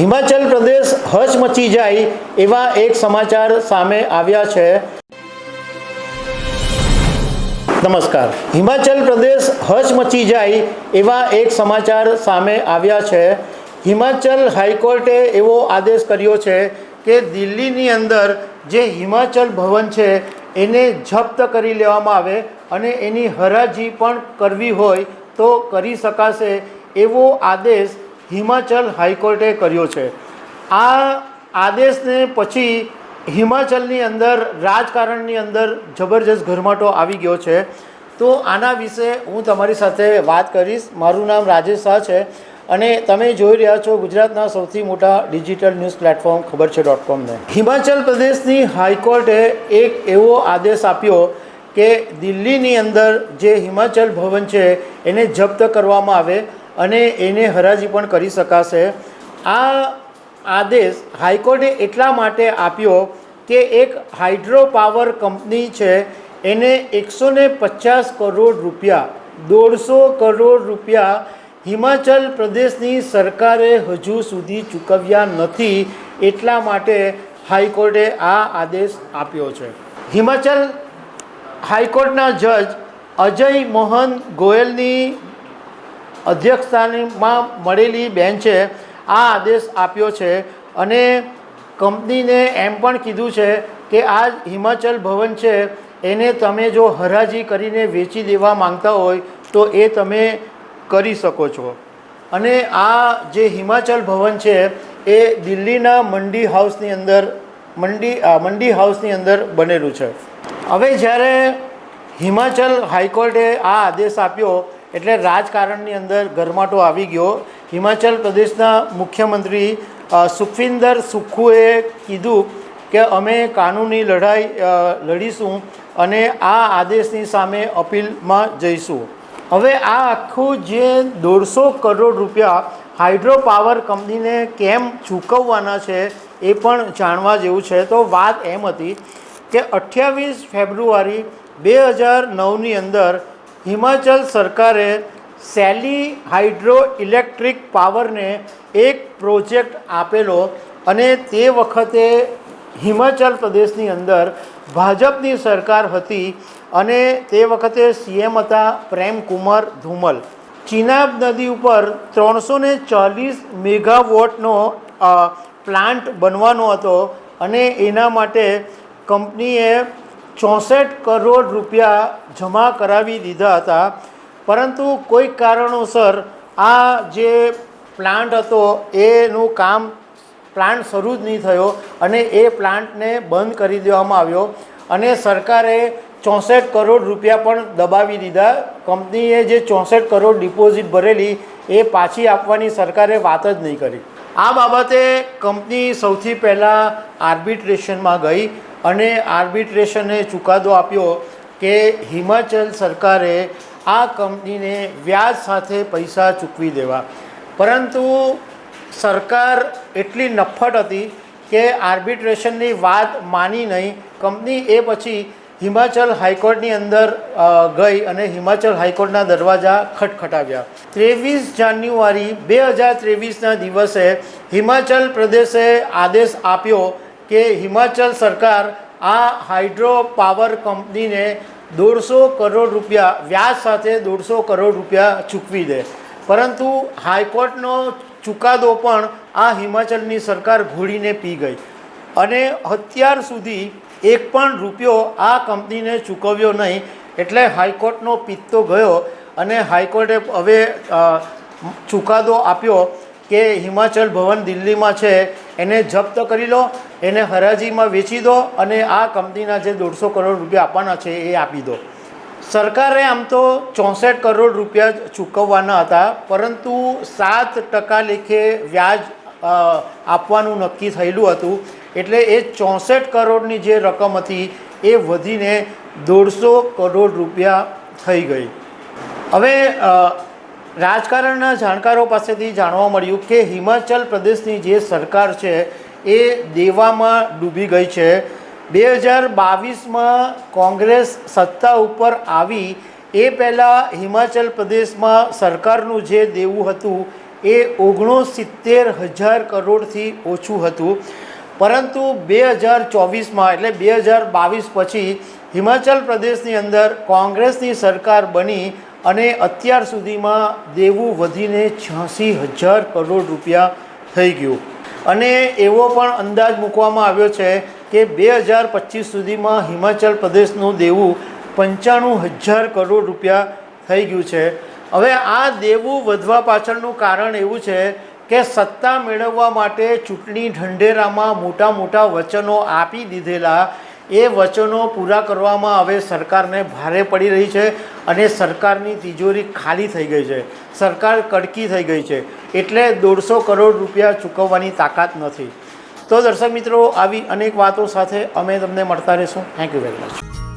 હિમાચલ પ્રદેશ હચમચી જાય એવા એક સમાચાર સામે આવ્યા છે. નમસ્કાર. હિમાચલ પ્રદેશ હચમચી જાય એવા એક સમાચાર સામે આવ્યા છે. હિમાચલ હાઈકોર્ટે એવો આદેશ કર્યો છે કે દિલ્હીની અંદર જે હિમાચલ ભવન છે એને જપ્ત કરી લેવામાં આવે અને એની હરાજી પણ કરવી હોય તો કરી શકાશે એવો આદેશ હિમાચલ હાઈકોર્ટે કર્યો છે. આ આદેશને પછી હિમાચલની અંદર, રાજકારણની અંદર જબરજસ્ત ઘરમાટો આવી ગયો છે. તો આના વિશે હું તમારી સાથે વાત કરીશ. મારું નામ રાજેશ શાહ છે અને તમે જોઈ રહ્યા છો ગુજરાતના સૌથી મોટા ડિજિટલ ન્યૂઝ પ્લેટફોર્મ, ખબર છે ડોટ કોમને હિમાચલ પ્રદેશની હાઈકોર્ટે એક એવો આદેશ આપ્યો કે દિલ્હીની અંદર જે હિમાચલ ભવન છે એને જપ્ત કરવામાં આવે. અને એને હરાજી પણ કરી શકાશે. આ આદેશ હાઈકોર્ટે એટલા માટે આપ્યો કે એક હાઇડ્રો પાવર કંપની છે, એને એકસો પચાસ કરોડ રૂપિયા, દોઢસો કરોડ રૂપિયા હિમાચલ પ્રદેશની સરકારે હજુ સુધી ચૂકવ્યા નથી એટલા માટે હાઈકોર્ટે આ આદેશ આપ્યો છે. હિમાચલ હાઈકોર્ટના જજ અજય મોહન ગોયલની અધ્યક્ષતામાં મળેલી બેન્ચે આ આદેશ આપ્યો છે અને કંપનીને એમ પણ કીધું છે કે આ હિમાચલ ભવન છે, એને તમે જો હરાજી કરીને વેચી દેવા માંગતા હોય તો એ તમે કરી શકો છો. અને આ જે હિમાચલ ભવન છે, એ દિલ્હીના મંડી હાઉસની અંદર, મંડી મંડી હાઉસની અંદર બનેલું છે. હવે જ્યારે હિમાચલ હાઈકોર્ટે આ આદેશ આપ્યો એટલે રાજકારણની અંદર ગરમાટો આવી ગયો. હિમાચલ પ્રદેશના મુખ્યમંત્રી સુખવિન્દર સુખુએ કીધું કે અમે કાનૂની લડાઈ લડીશું અને આ આદેશની સામે અપીલમાં જઈશું. હવે આ આખું જે દોઢસો કરોડ રૂપિયા હાઇડ્રો પાવર કંપનીને કેમ ચૂકવવાના છે એ પણ જાણવા જેવું છે. તો વાત એમ હતી કે અઠ્યાવીસ ફેબ્રુઆરી બે હજાર નવની અંદર હિમાચલ સરકારે સેલી હાઇડ્રો ઇલેક્ટ્રિક પાવરને એક પ્રોજેક્ટ આપેલો અને તે વખતે હિમાચલ પ્રદેશની અંદર ભાજપની સરકાર હતી અને તે વખતે સીએમ હતા પ્રેમકુમાર ધુમલ. ચિનાબ નદી ઉપર ત્રણસો ને ચાલીસ મેગાવોટનો પ્લાન્ટ બનવાનો હતો અને એના માટે કંપનીએ ચોસઠ કરોડ રૂપિયા જમા કરાવી દીધા હતા. પરંતુ કોઈ કારણોસર આ જે પ્લાન્ટ હતો, એનું કામ પ્લાન્ટ શરૂ જ નહીં થયો અને એ પ્લાન્ટને બંધ કરી દેવામાં આવ્યો અને સરકારે ચોસઠ કરોડ રૂપિયા પણ દબાવી દીધા. કંપનીએ જે ચોસઠ કરોડ ડિપોઝિટ ભરેલી, એ પાછી આપવાની સરકારે વાત જ નહીં કરી. આ બાબતે કંપની સૌથી પહેલાં આર્બિટ્રેશનમાં ગઈ અને આર્બિટ્રેશને ચુકાદો આપ્યો કે હિમાચલ સરકારે આ કંપનીને વ્યાજ સાથે પૈસા ચૂકવી દેવા. પરંતુ સરકાર એટલી નફ્ફટ હતી કે આર્બિટ્રેશનની વાત માની નહીં. કંપની એ પછી હિમાચલ હાઈકોર્ટની અંદર ગઈ અને હિમાચલ હાઈકોર્ટના દરવાજા ખટખટાવ્યા. ત્રેવીસ જાન્યુઆરી બે હજાર ત્રેવીસના દિવસે હિમાચલ પ્રદેશે આદેશ આપ્યો કે હિમાચલ સરકાર આ હાઇડ્રો પાવર કંપનીને દોઢસો કરોડ રૂપિયા, વ્યાજ સાથે દોઢસો કરોડ રૂપિયા ચૂકવી દે. પરંતુ હાઈકોર્ટનો ચુકાદો પણ આ હિમાચલની સરકાર ઘોડીને પી ગઈ. અને અત્યાર સુધી એક પણ રૂપિયો આ કંપનીને ચૂકવ્યો નહીં, એટલે હાઈકોર્ટનો પિત્તો ગયો અને હાઈકોર્ટે હવે ચુકાદો આપ્યો કે હિમાચલ ભવન દિલ્હીમાં છે એને જપ્ત કરી લો, એને હરાજીમાં વેચી દો અને આ કંપનીના જે દોઢસો કરોડ રૂપિયા આપવાના છે એ આપી દો. સરકારે આમ તો ચોસઠ કરોડ રૂપિયા ચૂકવવાના હતા, પરંતુ સાત ટકા લેખે વ્યાજ આપવાનું નક્કી થયેલું હતું. એટલે એ ચોસઠ કરોડની જે રકમ હતી એ વધીને દોઢસો કરોડ રૂપિયા થઈ ગઈ. હવે રાજકારણના જાણકારો પાસેથી જાણવા મળ્યું કે હિમાચલ પ્રદેશની જે સરકાર છે, એ દેવામાં ડૂબી ગઈ છે. બે હજાર બાવીસમાં કોંગ્રેસ સત્તા ઉપર આવી, એ પહેલાં હિમાચલ પ્રદેશમાં સરકારનું જે દેવું હતું, એ ઓગણસિત્તેર હજાર કરોડથી ઓછું હતું. પરંતુ બે હજાર ચોવીસમાં એટલે બે હજાર બાવીસ પછી હિમાચલ પ્રદેશની અંદર કોંગ્રેસની સરકાર બની અને અત્યાર સુધીમાં દેવું વધીને છ્યાસી હજાર કરોડ રૂપિયા થઈ ગયું. અને એવો પણ અંદાજ મૂકવામાં આવ્યો છે કે બે હજાર પચીસ સુધીમાં હિમાચલ પ્રદેશનું દેવું પંચાણું હજાર કરોડ રૂપિયા થઈ ગયું છે. હવે આ દેવું વધવા પાછળનું કારણ એવું છે કે સત્તા મેળવવા માટે ચૂંટણી ઢંઢેરામાં મોટા મોટા વચનો આપી દીધેલા એ વચનો પૂરા કરવામાં હવે સરકારને ભારે પડી રહી છે અને સરકારની તિજોરી ખાલી થઈ ગઈ છે. સરકાર કડકી થઈ ગઈ છે. એટલે દોઢસો કરોડ રૂપિયા ચૂકવવાની તાકાત નથી. તો દર્શક મિત્રો, આવી અનેક વાતો સાથે અમે તમને મળતા રહીશું. Thank you very much